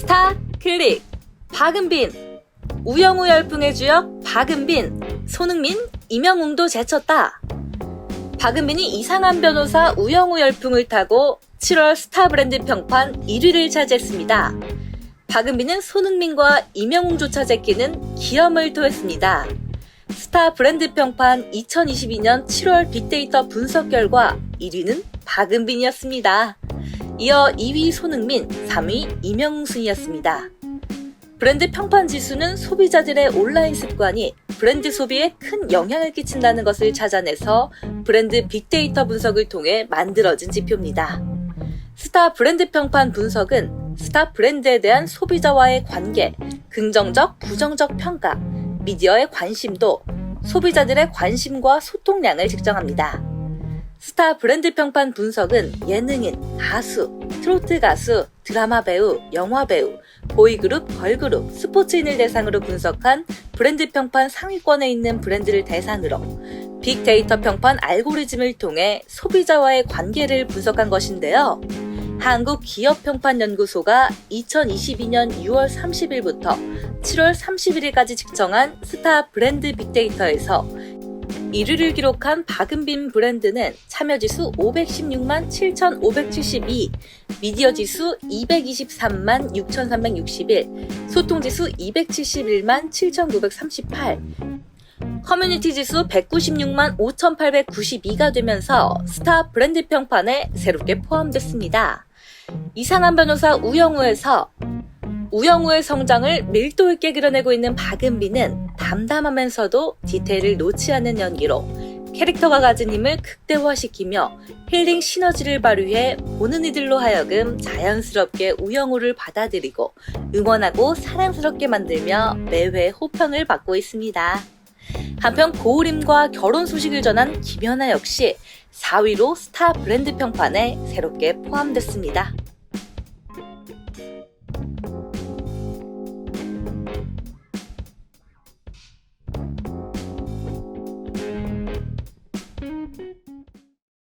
스타 클릭 박은빈 우영우 열풍의 주역 박은빈 손흥민 이명웅도 제쳤다. 박은빈이 이상한 변호사 우영우 열풍을 타고 7월 스타 브랜드 평판 1위를 차지했습니다. 박은빈은 손흥민과 이명웅조차 제끼는 기염을 토했습니다. 스타 브랜드 평판 2022년 7월 빅데이터 분석 결과 1위는 박은빈이었습니다. 이어 2위 손흥민, 3위 이명웅 순이었습니다. 브랜드 평판 지수는 소비자들의 온라인 습관이 브랜드 소비에 큰 영향을 끼친다는 것을 찾아내서 브랜드 빅데이터 분석을 통해 만들어진 지표입니다. 스타 브랜드 평판 분석은 스타 브랜드에 대한 소비자와의 관계, 긍정적, 부정적 평가, 미디어의 관심도, 소비자들의 관심과 소통량을 측정합니다. 스타 브랜드 평판 분석은 예능인, 가수, 트로트 가수, 드라마 배우, 영화 배우, 보이그룹, 걸그룹, 스포츠인을 대상으로 분석한 브랜드 평판 상위권에 있는 브랜드를 대상으로 빅데이터 평판 알고리즘을 통해 소비자와의 관계를 분석한 것인데요. 한국기업평판연구소가 2022년 6월 30일부터 7월 31일까지 측정한 스타 브랜드 빅데이터에서 1위를 기록한 박은빈 브랜드는 참여지수 516만 7,572, 미디어 지수 223만 6,361, 소통지수 271만 7,938, 커뮤니티 지수 196만 5,892가 되면서 스타 브랜드 평판에 새롭게 포함됐습니다. 이상한 변호사 우영우에서 우영우의 성장을 밀도 있게 그려내고 있는 박은비는 담담하면서도 디테일을 놓지 않는 연기로 캐릭터가 가진 힘을 극대화시키며 힐링 시너지를 발휘해 보는 이들로 하여금 자연스럽게 우영우를 받아들이고 응원하고 사랑스럽게 만들며 매회 호평을 받고 있습니다. 한편 고우림과 결혼 소식을 전한 김연아 역시 4위로 스타 브랜드 평판에 새롭게 포함됐습니다.